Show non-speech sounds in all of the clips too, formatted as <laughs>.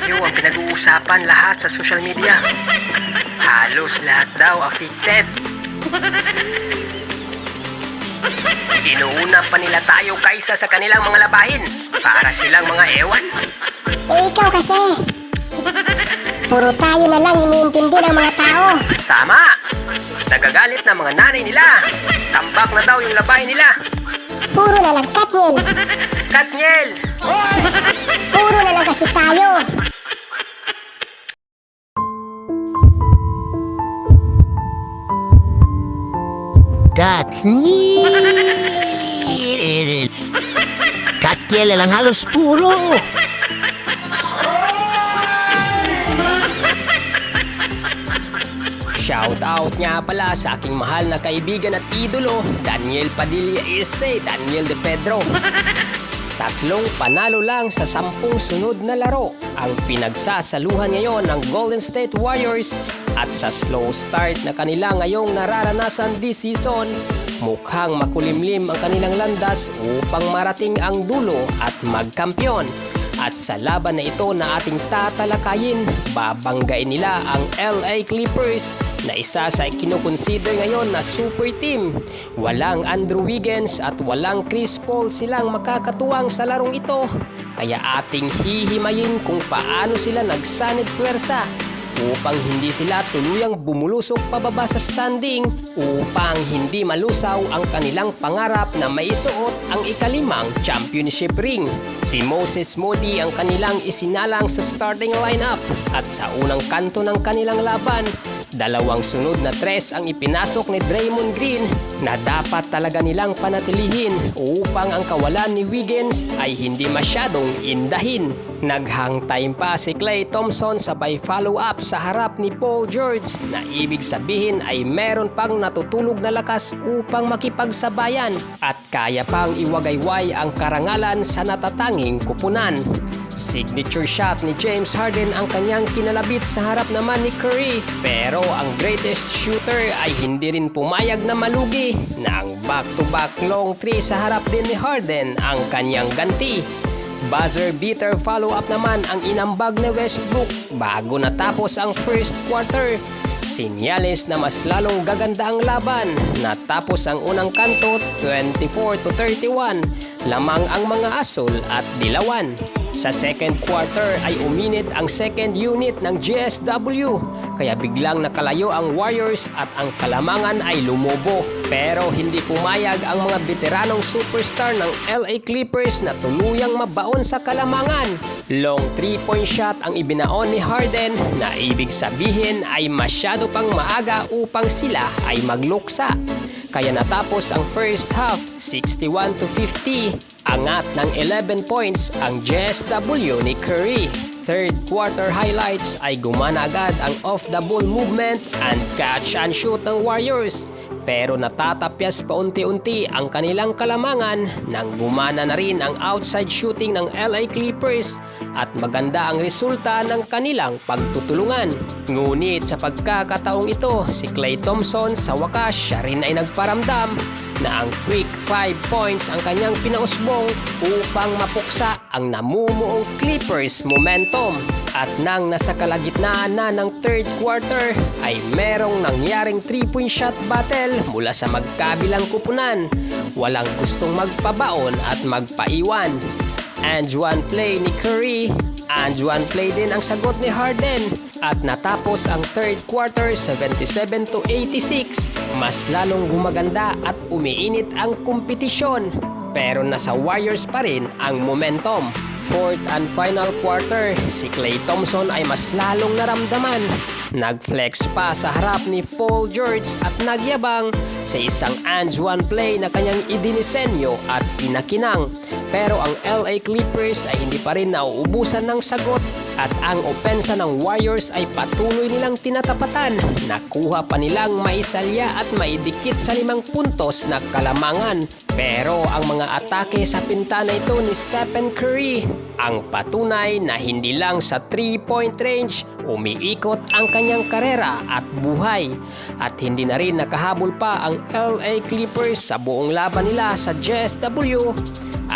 tayo ang pinag-uusapan lahat sa social media. Halos lahat daw affected. Inuuna pa nila tayo kaysa sa kanilang mga labahin para silang mga ewan. Eh ikaw kasi. Puro tayo na lang iniintindi ng mga tao. Tama! Nagagalit na mga nanay nila. Tambak na daw yung labahin nila. Puro na lang Katniel. Katniel! Puro na lang kasi tayo. Katniel. <laughs> Katniel lang halos puro. Shout out nga pala sa aking mahal na kaibigan at idolo, Daniel Padilla Este, Daniel De Pedro. Tatlong panalo lang sa sampung sunod na laro ang pinagsasaluhan ngayon ng Golden State Warriors at sa slow start na kanila ngayong nararanasan this season, mukhang makulimlim ang kanilang landas upang marating ang dulo at magkampyon. At sa laban na ito na ating tatalakayin, babanggain nila ang LA Clippers na isa sa kinukonsider ngayon na super team. Walang Andrew Wiggins at walang Chris Paul silang makakatuwang sa larong ito. Kaya ating hihimayin kung paano sila nagsanib pwersa upang hindi sila tuluyang bumulusok pababa sa standing upang hindi malusaw ang kanilang pangarap na maisuot ang ikalimang championship ring. Si Moses Moody ang kanilang isinalang sa starting lineup at sa unang kanto ng kanilang laban, dalawang sunod na tres ang ipinasok ni Draymond Green na dapat talaga nilang panatilihin upang ang kawalan ni Wiggins ay hindi masyadong indahin. Naghang time pa si Clay Thompson sabay follow up sa harap ni Paul George na ibig sabihin ay meron pang natutulog na lakas upang makipagsabayan at kaya pang iwagayway ang karangalan sa natatanging kupunan. Signature shot ni James Harden ang kanyang kinalabit sa harap naman ni Curry pero ang greatest shooter ay hindi rin pumayag na malugi na ang back-to-back long three sa harap din ni Harden ang kanyang ganti. Buzzer beater follow-up naman ang inambag ni Westbrook bago natapos ang first quarter. Sinyales na mas lalong gaganda ang laban. Natapos ang unang kanto 24 to 31. Lamang ang mga asol at dilawan. Sa second quarter ay uminit ang second unit ng GSW kaya biglang nakalayo ang Warriors at ang kalamangan ay lumobo. Pero hindi pumayag ang mga veteranong superstar ng LA Clippers na tuluyang mabaon sa kalamangan. Long 3-point shot ang ibinaon ni Harden na ibig sabihin ay masyado pang maaga upang sila ay magluksa. Kaya natapos ang first half 61 to 50. Angat ng 11 points ang JSW ni Curry. Third quarter highlights ay gumana agad ang off-the-ball movement and catch and shoot ng Warriors. Pero natatapyas paunti-unti ang kanilang kalamangan nang gumana na rin ang outside shooting ng LA Clippers at maganda ang resulta ng kanilang pagtutulungan. Ngunit sa pagkakataong ito, si Klay Thompson sa wakas siya rin ay nagparamdam na ang quick 5 points ang kanyang pinausbong upang mapuksa ang namumuong Clippers momentum. At nang nasa kalagitnaan na ng third quarter ay merong nangyaring 3-point shot battle mula sa magkabilang kupunan. Walang gustong magpabaon at magpaiwan. And one play ni Curry, and one play din ang sagot ni Harden. At natapos ang third quarter 77 to 86. Mas lalong gumaganda at umiinit ang kompetisyon. Pero nasa Warriors pa rin ang momentum. Fourth and final quarter, si Klay Thompson ay mas lalong naramdaman. Nag-flex pa sa harap ni Paul George at nagyabang sa isang and one play na kanyang idinisenyo at pinakinang. Pero ang LA Clippers ay hindi pa rin nauubusan ng sagot at ang opensa ng Warriors ay patuloy nilang tinatapatan. Nakuha pa nilang maisalya at maidikit sa limang puntos na kalamangan. Pero ang mga atake sa pintana ito ni Stephen Curry ang patunay na hindi lang sa 3-point range umiikot ang kanyang karera at buhay at hindi na rin nakahabol pa ang LA Clippers sa buong laban nila sa JSW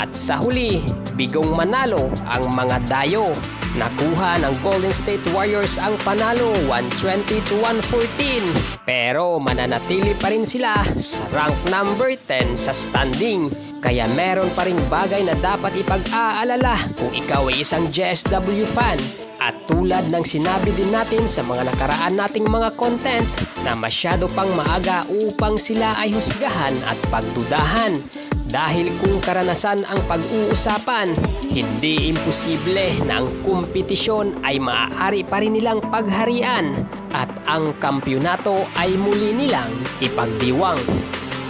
at sa huli, bigong manalo ang mga dayo. Nakuha ng Golden State Warriors ang panalo 120 to 114 pero mananatili pa rin sila sa rank number 10 sa standing. Kaya meron pa ring bagay na dapat ipag-aalala kung ikaw ay isang JSW fan. At tulad ng sinabi din natin sa mga nakaraan nating mga content na masyado pang maaga upang sila ay husgahan at pagdudahan. Dahil kung karanasan ang pag-uusapan, hindi imposible na ang kompetisyon ay maaari pa rin nilang pagharian at ang kampyonato ay muli nilang ipagdiwang.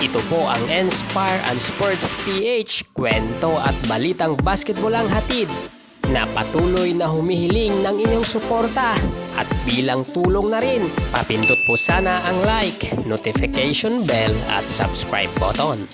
Ito po ang Inspire and Sports PH, kwento at balitang basketball ang hatid na patuloy na humihiling ng inyong suporta at bilang tulong na rin, papindot po sana ang like, notification bell at subscribe button.